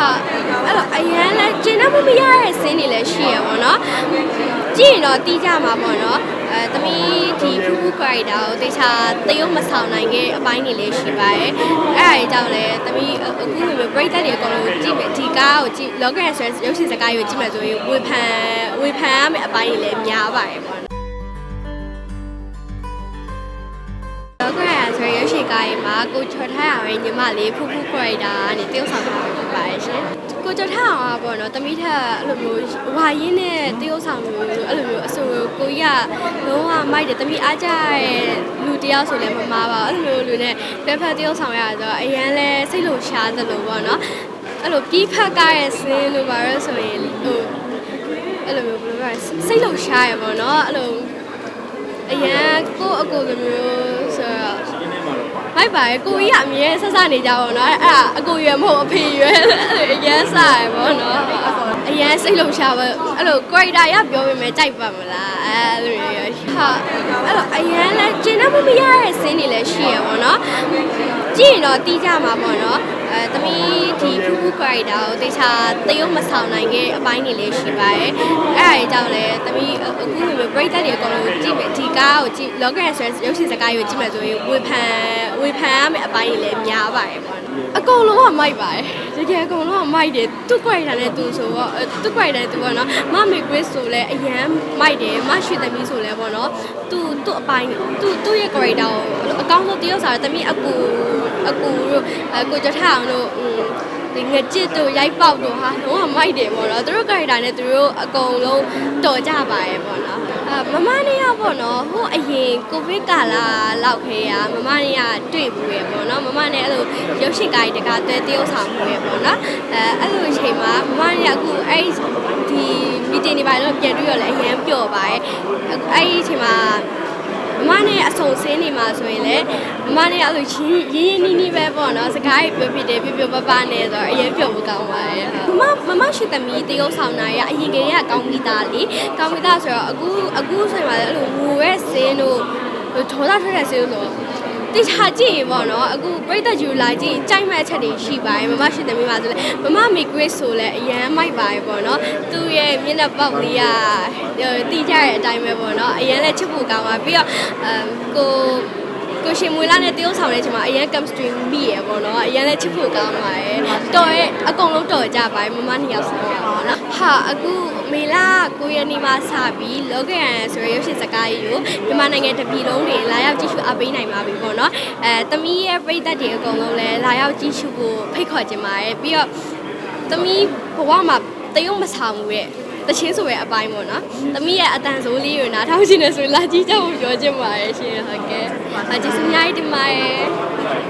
ဟုတ်အဲ့တော့အရန်လဲကျင်တော့မရတဲ့စင်းတွေလည်းရှိရပါတော့ကြည့်ရင်တော့တီးကြမှာပေါ့နော်အဲသမီးဒီဖူးဖူး character ကိုတေချာတရုပ်မဆောင်နိုင်ခဲ့အပိုင်းတွေလည်းရှိပါတယ်အဲ့ဒါကြောင့်လည်းသမီးအခုလိုမျိုး break တွေအကုန်လုံးကြည့်မယ်ဒီကားကိုကြည့် local stress ရုပ်ရှင်စကားကိုကြည့်မယ်ဆိုရင်ဝေဖန်ဝေဖန်ရမယ့်အပိုင်းတွေလည်းများပါတယ်ပေါ့ ကားရင်မှာကိုချော်ထားရပဲညီမလေးဖူးဖူး character ကနေတယောက်ဆောင်ထားတာဖြစ်ပါရဲ့ရှင်ကိုချော်ထားအောင်ကပေါ့နော်တမိထက်အဲ့လိုမျိုးဝါရင်းနဲ့တယောက်ဆောင်မျိုးအဲ့လိုမျိုးအဆိုကိုကြီးကလုံးဝမိုက်တယ်တမိအားကြရဲ့လူတယောက်ဆိုလည်းမမားပါဘူးအဲ့လိုမျိုးလူနဲ့တစ်ဖက်တယောက်ဆောင်ရတော့အရန်လဲစိတ်လို့ရှားသလိုပေါ့နော်အဲ့လိုပြီးဖက်ကားရဲ့စင်းလို့ပါရဆိုရင်ဟိုအဲ့လိုမျိုးဘယ်လိုပြောလဲစိတ်လို့ရှားရပေါ့နော်အဲ့လိုအရန်ကိုယ့်အကိုလိုမျိုးဆိုတော့ မိုက်ပါရဲ့ကိုကြီးကအမြဲဆက်ဆက်နေကြပါတော့အဲ့ဒါအကိုရွယ်မဟုတ်အဖေရွယ်အရန်စားရပါတော့အရန်စိတ်လုံရှာပဲအဲ့လို character ရပြောပေမဲ့ကြိုက်ပါမလားအဲ့လိုရဟာအဲ့တော့အရန်လဲကျင်တော့မရတဲ့စင်းတွေလည်းရှိရပါတော့ကြည့်ရင်တော့တီးကြမှာပေါ့နော်အဲသမီးဒီဖူးဖူး character ကိုတေချာတရုပ်မဆောင်နိုင်ခဲ့အပိုင်းတွေလည်းရှိပါတယ်အဲ့ဒါကြောင့်လည်းသမီးအခုလိုမျိုး break တွေအကုန်လုံးကြည့်မယ်ဒီကားကိုကြည့် local stress ရုပ်ရှင်စကားကိုကြည့်မယ်ဆိုရင်ဝေဖန် ဝေဖန်ရမယ့်အပိုင်းတွေလည်းများပါတယ်ပေါ့ အကုန်လုံးကမိုက်ပါတယ်တကယ်အကုန်လုံးကမိုက်တယ်သူ့ character နဲ့သူဆိုတော့သူ့ character နဲ့သူပေါ့နော်မမေ Grace ဆိုလဲအရန်မိုက်တယ်မရွှေသမီးဆိုလဲပေါ့နော်သူသူ့အပိုင်းသူသူ့ရဲ့ character ကိုအကောင်းဆုံးတယောက်စားသမီးအကူအကူတို့အကူကြထားအောင်တို့ဒီငကြစ်တို့ရိုက်ပေါက်တို့ဟာလုံးဝမိုက်တယ်ပေါ့နော်သူတို့ character နဲ့သူတို့အကုန်လုံးတော်ကြပါရဲ့ပေါ့နော်အဲမမနေရပေါ့နော်ဟိုအရင်ကိုဗစ်ကာလလောက်ခေရမမနေရတွေ့ဘူးရပေါ့နော်မမနဲ့အဲ့လိုရုပ်ရှင်ကားကြီးတကားတဲတရုပ်ဆောင်မှုရပေါ့နော်အဲအဲ့လိုအချိန်မှာမမနေရအခုအဲ့ဒီ meeting တွေပါတော့ပြန်တွေ့ရလဲအရန်ပျော်ပါရဲ့အဲ့ဒီအချိန်မှာမမနဲ့အဆုံစင်းနေမှာဆိုရင်လည်းမမနဲ့အဲ့လိုရင်းရင်းနီးနီးပဲပေါ့နော်စကားပြောဖြစ်တယ်ပြပြပပနဲ့ဆိုတော့အရင်ပြောဖို့ကောင်းပါတယ်မမမမရှိသမီးတရုပ်ဆောင်နာရအရင်ကတည်းကကောင်းပြီးသားလေကောင်းပြီးသားဆိုတော့အခုအခုဆိုရင်လည်းအဲ့လိုငိုရဲစင်းတို့ထောသားထွက်တဲ့စင်းတို့ တိချာကြည့်ရင်ပေါ့နော်အခုပြိတ္တယူလာကြည့်ကြိုက်မဲ့အချက်တွေရှိပါတယ်မမရှိသမီးပါဆိုလဲမမမေဂရစ်ဆိုလဲအရန်မိုက်ပါတယ်ပေါ့နော်သူ့ရဲ့မျက်နှာပေါက်လေးကတီးကြရတဲ့အတိုင်းပဲပေါ့နော်အရန်လည်းချစ်ဖို့ကောင်းပါပြီးတော့အမ်ကိုကိုရှင်မွေလာနဲ့တရုပ်ဆောင်တဲ့ချိန်မှာအရင် chemistry မိရပေါ့နော်အရင်လည်းချစ်ဖို့ကောင်းပါတယ်တော်ရဲ့အကုန်လုံးတော်ကြပါတယ်မမနှစ်ယောက်ဆောင်ရပါတော့နော် ဟာအခုမေလာ9ရက်နေ့မှစပြီးလောကရန်ဆိုရရုပ်ရှင်စကားကြီးကိုမြန်မာနိုင်ငံတပြည်လုံးတွေလာရောက်ကြည့်ရှုအားပေးနိုင်ပါပြီပေါ့နော်အဲသမီးရဲ့ပြည်သက်တွေအကုန်လုံးလည်းလာရောက်ကြည့်ရှုဖို့ဖိတ်ခေါ်ခြင်းပါတယ်ပြီးတော့သမီးဘဝမှာတရုပ်မဆောင်ဘူးရဲ့တချင်းဆိုရဲ့အပိုင်းပေါ့နော်။သမီးရဲ့အတန်ဆိုးလေးကိုနားထောင်ရှင်နေဆိုလာကြည့်ကြဖို့ပြောချင်ပါတယ်ရှင်ဟုတ်ကဲ့။အကျေးဇူးအများကြီးတင်ပါတယ်။